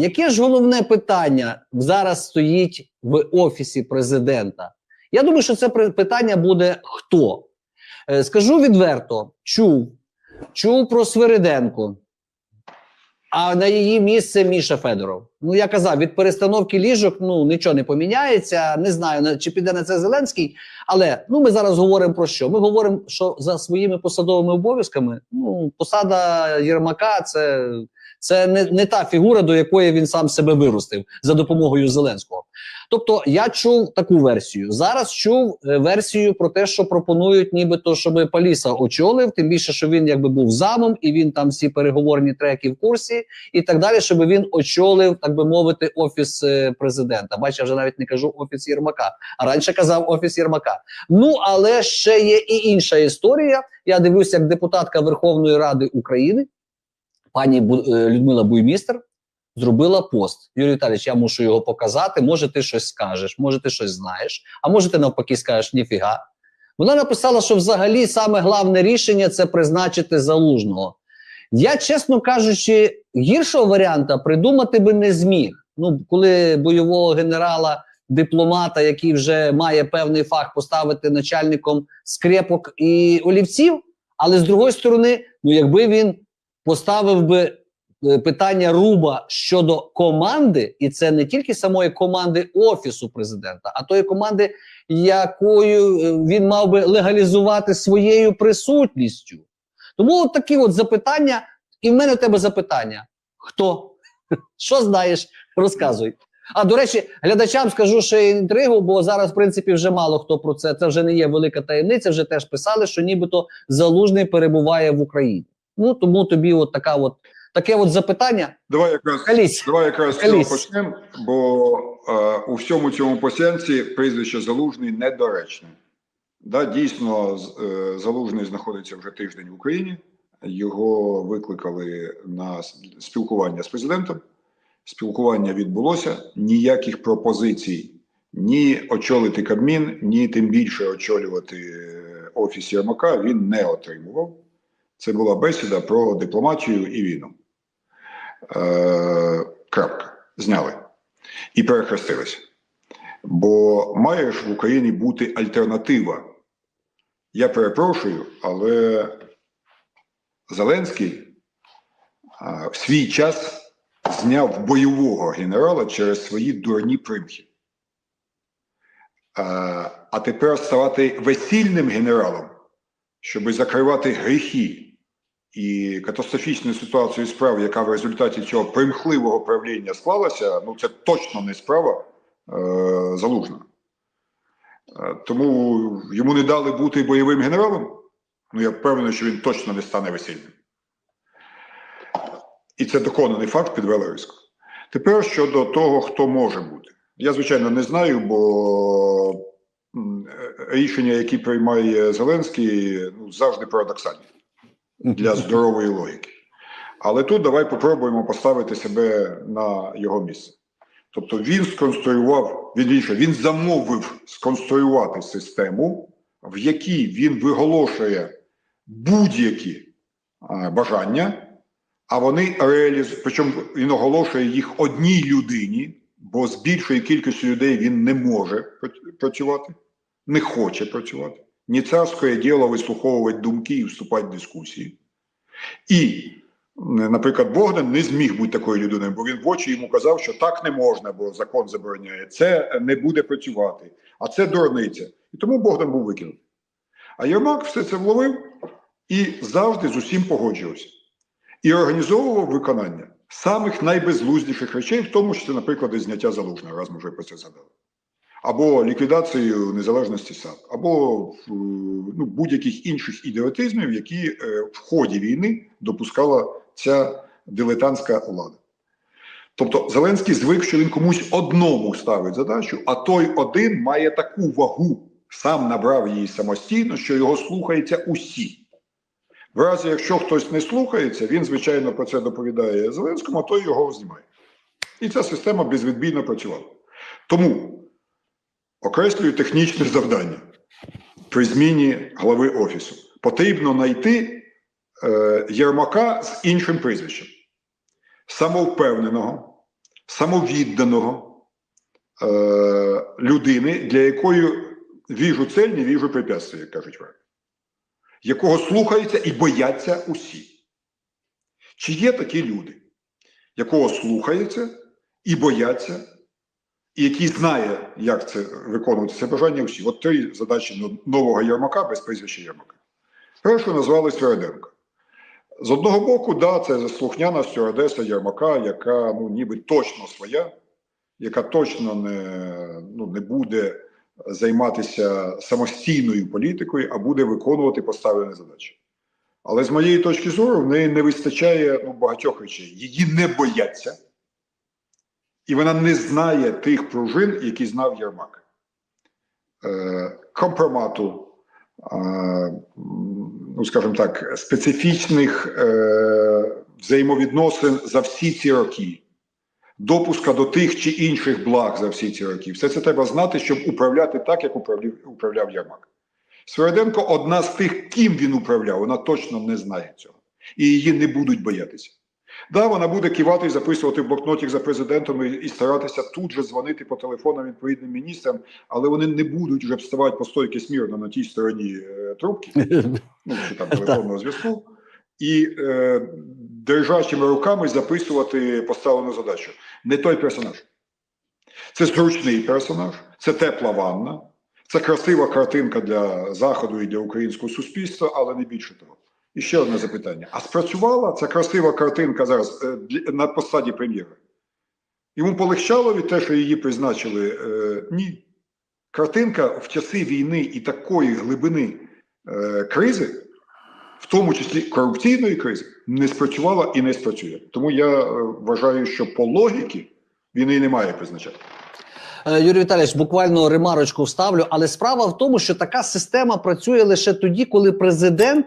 яке ж головне питання зараз стоїть в офісі президента? Я думаю, що це питання буде хто. Е, Скажу відверто: чув, чув про Свириденко, а на її місце Міша Федоров. Ну я казав, від перестановки ліжок ну нічого не поміняється. Не знаю, чи піде на це Зеленський. Але ну ми зараз говоримо про що? Ми говоримо, що за своїми посадовими обов'язками ну посада Єрмака це, це не, не та фігура, до якої він сам себе виростив за допомогою Зеленського. Тобто я чув таку версію. Зараз чув е, версію про те, що пропонують, нібито, щоб Паліса очолив, тим більше, що він якби був замом, і він там всі переговорні треки в курсі, і так далі, щоб він очолив, так би мовити, офіс е, президента. Бачиш, я вже навіть не кажу офіс Єрмака, а раніше казав офіс Єрмака. Ну але ще є і інша історія. Я дивлюся, як депутатка Верховної Ради України, пані е, Людмила Буймістер, зробила пост. Юрій Віталійович, я мушу його показати. Може, ти щось скажеш, може, ти щось знаєш, а може, ти навпаки скажеш ніфіга. Вона написала, що взагалі саме головне рішення це призначити залужного. Я, чесно кажучи, гіршого варіанта придумати би не зміг. Ну, коли бойового генерала, дипломата, який вже має певний фах, поставити начальником скрепок і олівців, але з другої сторони, ну якби він поставив би е, питання руба щодо команди, і це не тільки самої команди офісу президента, а тої команди, якою е, він мав би легалізувати своєю присутністю. Тому от такі от запитання, і в мене в тебе запитання: хто? Що знаєш? Розказуй. А до речі, глядачам скажу ще інтригу, бо зараз, в принципі, вже мало хто про це. Це вже не є велика таємниця. Вже теж писали, що нібито залужний перебуває в Україні. Ну тому тобі, от така, от таке от запитання. Давай якраз Калісь. давай якраз з цього почнемо, бо е, у всьому цьому посянці прізвище Залужний недоречне. Да, дійсно, е, Залужний знаходиться вже тиждень в Україні. Його викликали на спілкування з президентом. Спілкування відбулося. Ніяких пропозицій ні очолити Кабмін, ні тим більше очолювати е, офіс Єрмака він не отримував. Це була бесіда про дипломатію і війну. Е, крапка. Зняли. І перехрестилися. Бо має ж в Україні бути альтернатива. Я перепрошую, але Зеленський в свій час зняв бойового генерала через свої дурні примхи. А, а тепер ставати весільним генералом, щоб закривати гріхи і катастрофічну ситуацію справ, яка в результаті цього примхливого правління склалася, ну це точно не справа е, залужна. Е, тому йому не дали бути бойовим генералом. Ну я впевнений, що він точно не стане весільним. І це доконаний факт під Велерську. Тепер щодо того, хто може бути. Я, звичайно, не знаю, бо е, рішення, які приймає Зеленський, ну, завжди парадоксальні для здорової логіки. Але тут давай попробуємо поставити себе на його місце. Тобто він сконструював, вірніше, він замовив сконструювати систему, в якій він виголошує будь-які бажання, а вони реалізують, причому він оголошує їх одній людині, бо з більшою кількістю людей він не може працювати, не хоче працювати. Не царське діло вислуховувати думки і вступати в дискусії. І, наприклад, Богдан не зміг бути такою людиною, бо він в очі йому казав, що так не можна, бо закон забороняє. Це не буде працювати, а це дурниця. І тому Богдан був викинутий. А Єрмак все це вловив і завжди з усім погоджувався. І організовував виконання самих найбезглуздіших речей, в тому числі, наприклад, і зняття залужного, раз ми вже про це згадали. Або ліквідацію незалежності САП, або е, ну, будь-яких інших ідіотизмів, які е, в ході війни допускала ця дилетантська влада. Тобто Зеленський звик, що він комусь одному ставить задачу, а той один має таку вагу, сам набрав її самостійно, що його слухаються усі. В разі, якщо хтось не слухається, він, звичайно, про це доповідає Зеленському, а той його знімає. І ця система безвідбійно працювала. Тому окреслюю технічне завдання при зміні голови офісу. Потрібно знайти е, Єрмака з іншим прізвищем. Самовпевненого, самовідданого е, людини, для якої віжу цель, не віжу препятствия, як кажуть враги, якого слухаються і бояться усі. Чи є такі люди, якого слухаються і бояться, і який знає, як це виконувати це бажання усі? От три задачі нового Єрмака без прізвища Єрмака. Першу назвали Свереденко. З одного боку, да, це слухняна стюардеса Єрмака, яка ну, ніби точно своя, яка точно не, ну, не буде займатися самостійною політикою, а буде виконувати поставлені задачі. Але з моєї точки зору, в неї не вистачає ну, багатьох речей. Її не бояться, і вона не знає тих пружин, які знав Єрмак. Е, компромату, е, ну скажімо так, специфічних е, взаємовідносин за всі ці роки, допуска до тих чи інших благ за всі ці роки. Все це треба знати, щоб управляти так, як управляв, управляв Єрмак. Свереденко одна з тих, ким він управляв, вона точно не знає цього. І її не будуть боятися. Да, вона буде кивати і записувати в блокнотик за президентом і, і старатися тут же дзвонити по телефонам відповідним міністрам, але вони не будуть вже вставати по стойки смірно на тій стороні е, трубки, ну чи там телефонного зв'язку, і е, держачими руками записувати поставлену задачу. Не той персонаж. Це зручний персонаж, це тепла ванна, це красива картинка для заходу і для українського суспільства, але не більше того. І ще одне запитання: а спрацювала ця красива картинка зараз е, на посаді прем'єра? Йому полегчало від те, що її призначили? Е, ні. Картинка в часи війни і такої глибини е, кризи, в тому числі корупційної кризи, не спрацювала і не спрацює. Тому я вважаю, що по логіки він і не має призначати. Юрій Віталійович, буквально ремарочку вставлю, але справа в тому, що така система працює лише тоді, коли президент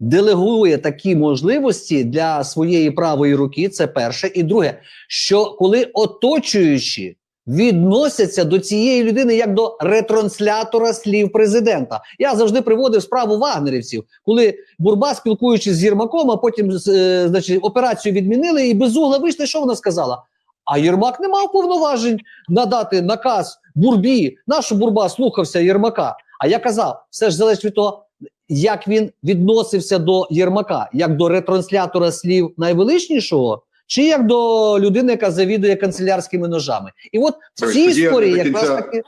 делегує такі можливості для своєї правої руки. Це перше, і друге, що коли оточуючі відносяться до цієї людини як до ретранслятора слів президента. Я завжди приводив справу вагнерівців, коли Бурба, спілкуючись з Єрмаком, а потім е, значить, операцію відмінили, і безугла вийшли. Що вона сказала? А Єрмак не мав повноважень надати наказ Бурбі. Нашу Бурба слухався Єрмака. А я казав, все ж залежить від того, як він відносився до Єрмака, як до ретранслятора слів найвеличнішого, чи як до людини, яка завідує канцелярськими ножами. І от в Тобто цій історії якраз кінця- таки.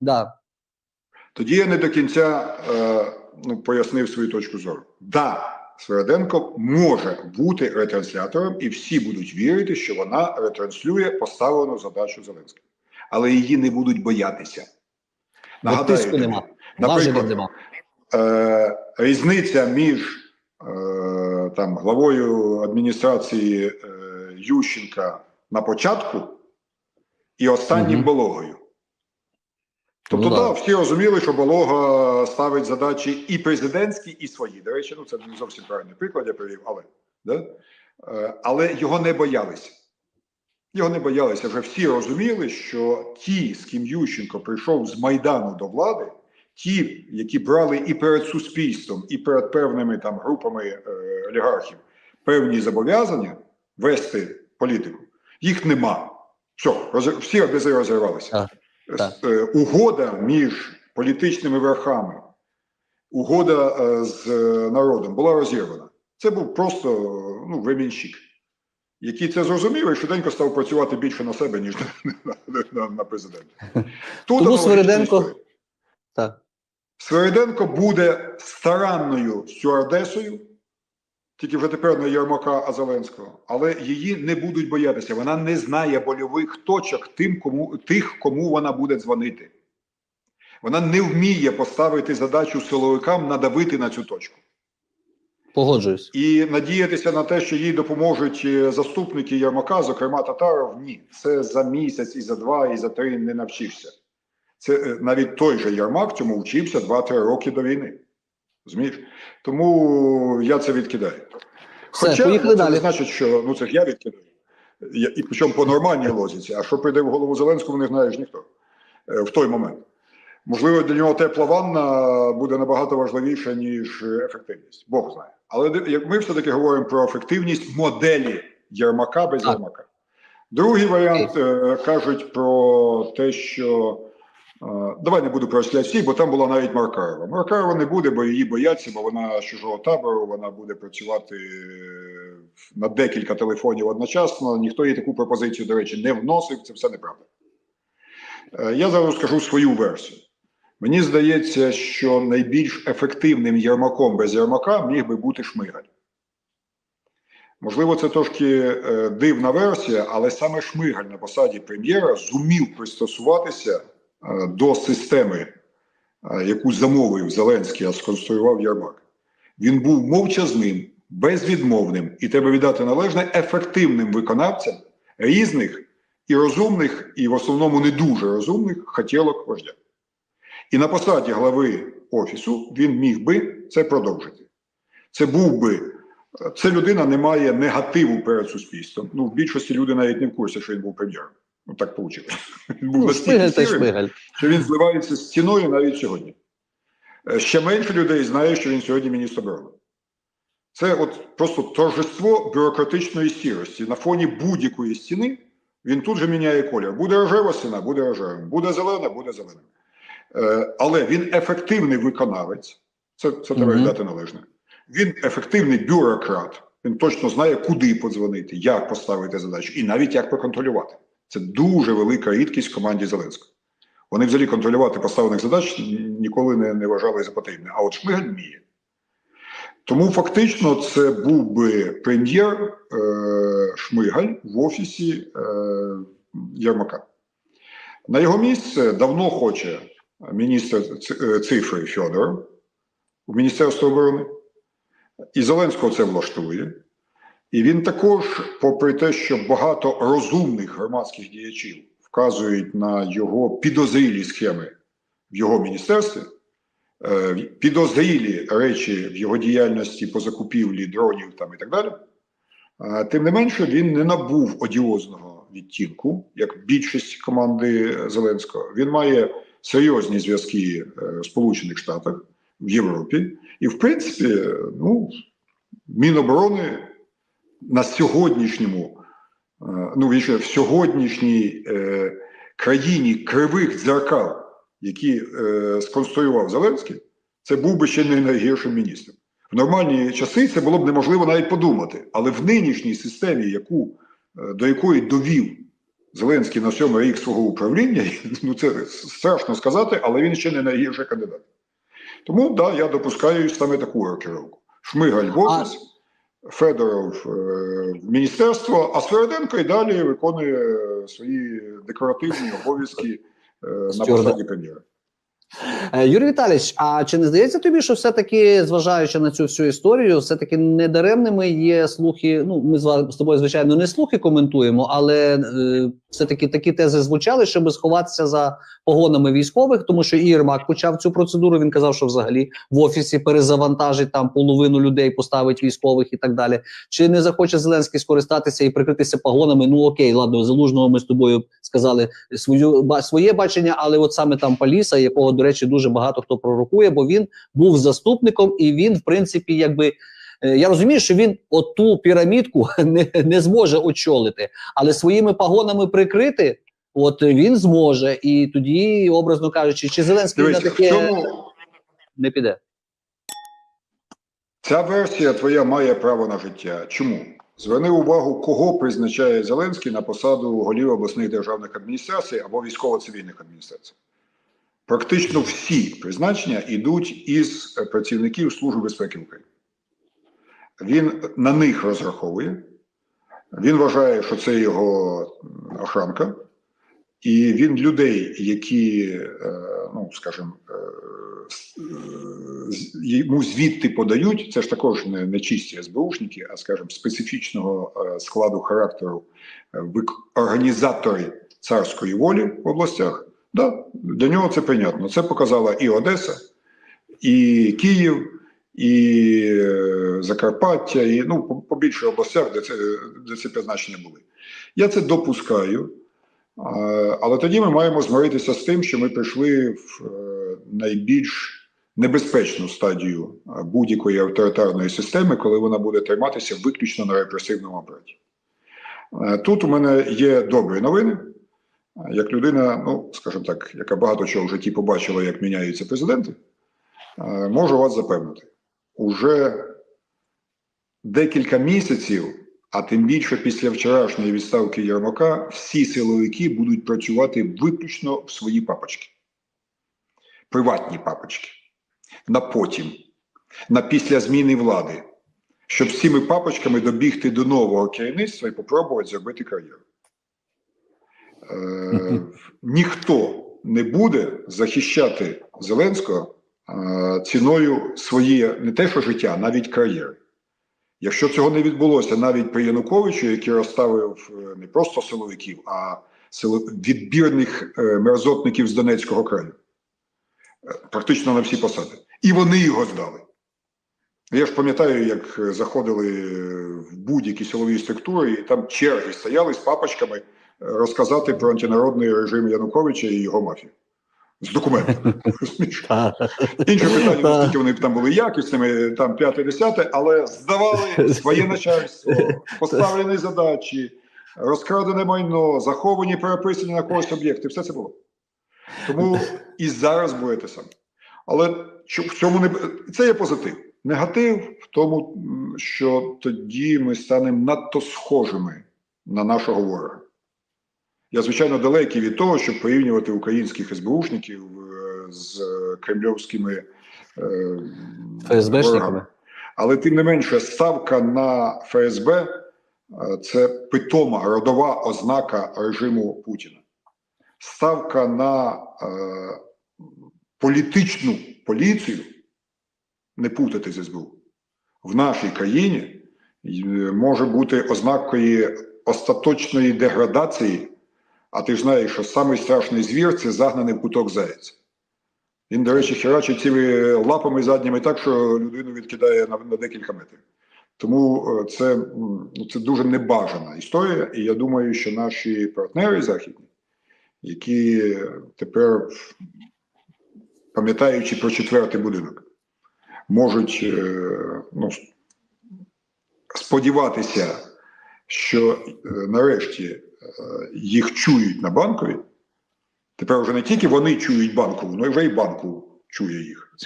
Да. Тоді я не до кінця е, ну, пояснив свою точку зору. Да, Свереденко може бути ретранслятором, і всі будуть вірити, що вона ретранслює поставлену задачу Зеленського. Але її не будуть боятися. Бо тиску нема. Наприклад, нема. Е, різниця між е, там, главою адміністрації е, Ющенка на початку і останнім Мгм. Бологою. Тобто, Ну, да. всі розуміли, що Болога ставить задачі і президентські, і свої. До речі, ну це не зовсім правильний приклад, я привів, але, да? Е, але його не боялися. Його не боялися. Вже всі розуміли, що ті, з ким Ющенко прийшов з Майдану до влади, ті, які брали і перед суспільством, і перед певними там групами е, олігархів певні зобов'язання вести політику, їх нема. Все, роз- всі обязи розірвалися. Так. Е, Угода між політичними верхами, угода е, з е, народом була розірвана. Це був просто ну, вимінщик, який це зрозумів і швиденько став працювати більше на себе, ніж на, на, на, на президента. Тут Тому Свириденко- Так. Свириденко буде старанною стюардесою, тільки вже тепер не Єрмака, а Зеленського, але її не будуть боятися. Вона не знає больових точок тим, кому, тих, кому вона буде дзвонити. Вона не вміє поставити задачу силовикам надавити на цю точку. Погоджуюсь. І надіятися на те, що їй допоможуть е, заступники Єрмака, зокрема Татаров, ні. Це за місяць, і за два, і за три не навчишся. Це е, навіть той же Єрмак цьому вчився 2-3 роки до війни. Розумієш? Тому я це відкидаю. Все, поїхали це далі. не значить, що ну це ж я відкидаю. Я, і причому по нормальній лозіці. А що прийде в голову Зеленському, не знаєш ніхто е, в той момент. Можливо, для нього тепла ванна буде набагато важливіша, ніж е, ефективність. Бог знає. Але як ми все-таки говоримо про ефективність моделі Єрмака без. Єрмака. Другий варіант кажуть про те, що давай не буду перечисляти всі, бо там була навіть Маркарова. Маркарова не буде, бо її бояться, бо вона з чужого табору, вона буде працювати е, на декілька телефонів одночасно. Ніхто їй таку пропозицію, до речі, не вносив. Це все неправда. Е, Я зараз скажу свою версію. Мені здається, що найбільш ефективним Єрмаком без Єрмака міг би бути Шмигаль. Можливо, це трошки е, дивна версія, але саме Шмигаль на посаді прем'єра зумів пристосуватися до системи, е, яку замовив Зеленський, а сконструював Єрмак. Він був мовчазним, безвідмовним і треба віддати належне ефективним виконавцям різних і розумних, і в основному не дуже розумних хотілок вождя. І на посаді глави офісу він міг би це продовжити. Це був би це людина не має негативу перед суспільством. Ну, в більшості люди навіть не в курсі, що він був прем'єром. Ну так вийшло. Був Ну, та й що він зливається з стіною навіть сьогодні. Е, Ще менше людей знає, що він сьогодні міністр оборони. Це от просто торжество бюрократичної сірості. На фоні будь-якої стіни він тут же міняє колір. Буде рожева стіна, буде рожевим, буде зелена, буде зеленим. Е, але він ефективний виконавець. Це, це треба віддати належне. Він ефективний бюрократ. Він точно знає, куди подзвонити, як поставити задачу і навіть як проконтролювати. Це дуже велика рідкість в команді Зеленського. Вони взагалі контролювати поставлених задач ніколи не, не вважали за потрібне. А от Шмигаль вміє. Тому фактично це був би прем'єр е, Шмигаль в офісі е, Єрмака. На його місце давно хоче міністр е, цифри Фьодоров в Міністерство оборони. І Зеленського це влаштує. І він також, попри те, що багато розумних громадських діячів вказують на його підозрілі схеми в його міністерстві, е, підозрілі речі в його діяльності по закупівлі дронів там і так далі. Тим не менше, він не набув одіозного відтінку, як більшість команди Зеленського. Він має серйозні зв'язки е, в Сполучених Штатах, в Європі. І, в принципі, ну, Міноборони на сьогоднішньому, е, ну, вірніше, в сьогоднішній е, країні кривих дзеркал, які е, сконструював Зеленський, це був би ще не найгіршим міністром. В нормальні часи це було б неможливо навіть подумати. Але в нинішній системі, яку, е, до якої довів Зеленський на сьомий рік свого управління, ну це страшно сказати, але він ще не найгірший кандидат. Тому да, я допускаю саме таку рокіровку. Шмигаль в офіс, Федоров е, в міністерство, а Свериденко і далі виконує е, свої декоративні обов'язки е, на посаді прем'єра. Е, Юрій Віталійович, а чи не здається тобі, що все-таки, зважаючи на цю всю історію, все-таки недаремними є слухи? Ну, ми з тобою, звичайно, не слухи коментуємо, але е, все-таки такі тези звучали, щоб сховатися за погонами військових, тому що і Єрмак почав цю процедуру. Він казав, що взагалі в офісі перезавантажить там половину людей, поставить військових і так далі. Чи не захоче Зеленський скористатися і прикритися погонами? Ну окей, ладно, залужного ми з тобою сказали свою своє бачення, але от саме там Паліса, якого, до речі, дуже багато хто пророкує, бо він був заступником, і він, в принципі, якби. е, Я розумію, що він оту пірамідку не, не зможе очолити, але своїми погонами прикрити, от він зможе, і тоді, образно кажучи, чи Зеленський Дивись, на таке цьому не піде. ця версія твоя має право на життя. Чому? Зверни увагу, кого призначає Зеленський на посаду голів обласних державних адміністрацій або військово-цивільних адміністрацій. Практично всі призначення йдуть із працівників Служби безпеки України. Він на них розраховує, він вважає, що це його охранка, і він людей, які, е, ну скажімо, е, е, йому звідти подають, це ж також не, не чисті СБУшники, а скажімо, специфічного складу характеру організатори царської волі в областях. Да, для нього це прийнятно. Це показала і Одеса, і Київ, і е, Закарпаття, і ну, по, більше областях, де це, де ці призначення були. Я це допускаю. Але тоді ми маємо змиритися з тим, що ми прийшли в е, найбільш небезпечну стадію будь-якої авторитарної системи, коли вона буде триматися виключно на репресивному апараті. Е, Тут у мене є добрі новини. Як людина, ну скажімо так, яка багато чого в житті побачила, як міняються президенти, е, можу вас запевнити, уже декілька місяців, а тим більше після вчорашньої відставки Єрмака, всі силовики будуть працювати виключно в свої папочки, приватні папочки, на потім, на після зміни влади, щоб з цими папочками добігти до нового керівництва і попробувати зробити кар'єру. Е, ніхто не буде захищати Зеленського е, ціною своє не те, що життя, навіть кар'єри. Якщо цього не відбулося навіть при Януковичу, який розставив е, не просто силовиків, а відбірних мерзотників з Донецького краю, практично на всі посади. І вони його здали. Я ж пам'ятаю, як заходили в будь-які силові структури, і там черги стояли з папочками розказати про антинародний режим Януковича і його мафію. З документами. Інше питання, наскільки вони там були якісними, там п'яте, десяте, але здавали своє начальство, поставлені задачі, розкрадене майно, заховані, переписані на когось об'єкти. Все це було. Тому і зараз буде те саме. Але в цьому не це є позитив. Негатив в тому, що тоді ми станемо надто схожими на нашого ворога. Я, звичайно, далекий від того, щоб порівнювати українських СБУшників е, з е, кремльовськими е, ФСБшниками. Але тим не менше, ставка на ФСБ це питома родова ознака режиму Путіна. Ставка на е, політичну поліцію, не путати з СБУ, в нашій країні може бути ознакою остаточної деградації. А ти ж знаєш, що самий страшний звір це загнаний в куток заєць. Він, до речі, херачить цими лапами задніми так, що людину відкидає на, на декілька метрів. Тому е, це, це дуже небажана історія, і я думаю, що наші партнери західні, які тепер, пам'ятаючи про четвертий будинок, можуть е, ну, сподіватися, що е, нарешті їх чують на банкові. Тепер вже не тільки вони чують банкову, але вже й банку чує їх.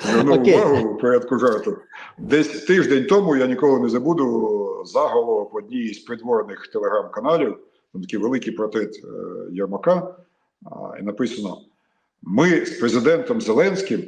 Звернув увагу в порядку жарту. Десь тиждень тому я ніколи не забуду заголовок в одній з придворних телеграм-каналів, там такий великий портрет е, Єрмака, і написано: Ми з президентом Зеленським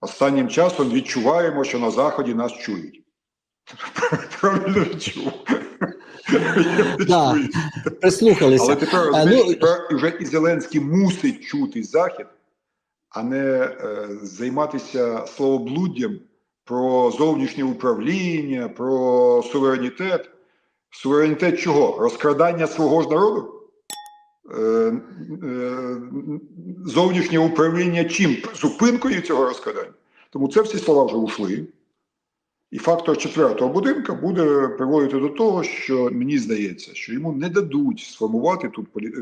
останнім часом відчуваємо, що на Заході нас чують. Правильно відчув. Да. Прислухалися. Але тепер, розумієш, ну- тепер вже і Зеленський мусить чути Захід, а не е, займатися словоблуддям про зовнішнє управління, про суверенітет. Суверенітет чого? Розкрадання свого ж народу? Е, е, зовнішнє управління чим? Зупинкою цього розкрадання. Тому це всі слова вже ушли. І фактор четвертого будинка буде приводити до того, що мені здається, що йому не дадуть сформувати тут е...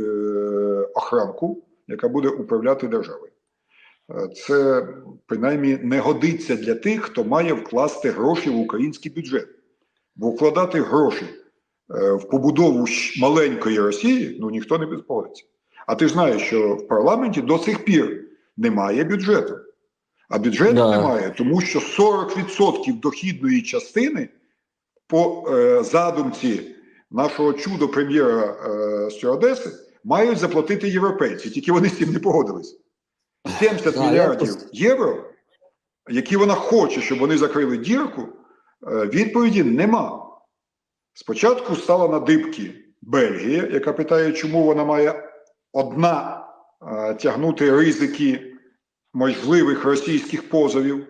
охранку, яка буде управляти державою. Е, Це принаймні не годиться для тих, хто має вкласти гроші в український бюджет. Бо вкладати гроші е, в побудову маленької Росії ну ніхто не погодиться. А ти ж знаєш, що в парламенті до сих пір немає бюджету. А бюджету Да. немає, тому що 40% дохідної частини по е, задумці нашого чудо прем'єра е, Стюардеси мають заплатити європейці, тільки вони з цим не погодились. 70 Да, мільярдів євро, які вона хоче, щоб вони закрили дірку, е, відповіді нема. Спочатку стала на дибки Бельгія, яка питає, чому вона має одна е, тягнути ризики можливих російських позовів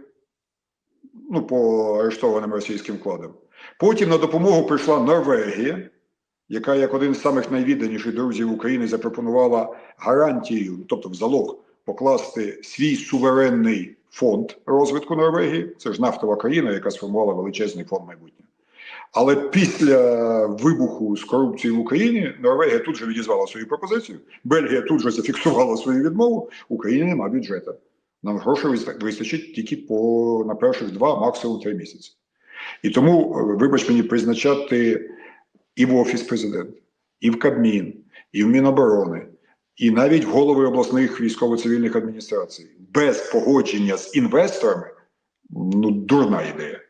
ну, по арештованим російським вкладам. Потім на допомогу прийшла Норвегія, яка, як один з самих найвідданіших друзів України, запропонувала гарантію, тобто в залог, покласти свій суверенний фонд розвитку Норвегії. Це ж нафтова країна, яка сформувала величезний фонд майбутнього. Але після вибуху з корупцією в Україні Норвегія тут же відізвала свою пропозицію, Бельгія тут же зафіксувала свою відмову. Україні нема бюджету. Нам грошей вистачить тільки по на перших два, максимум три місяці. І тому, е, вибач мені, призначати і в Офіс президента, і в Кабмін, і в Міноборони, і навіть голови обласних військово-цивільних адміністрацій без погодження з інвесторами ну, дурна ідея.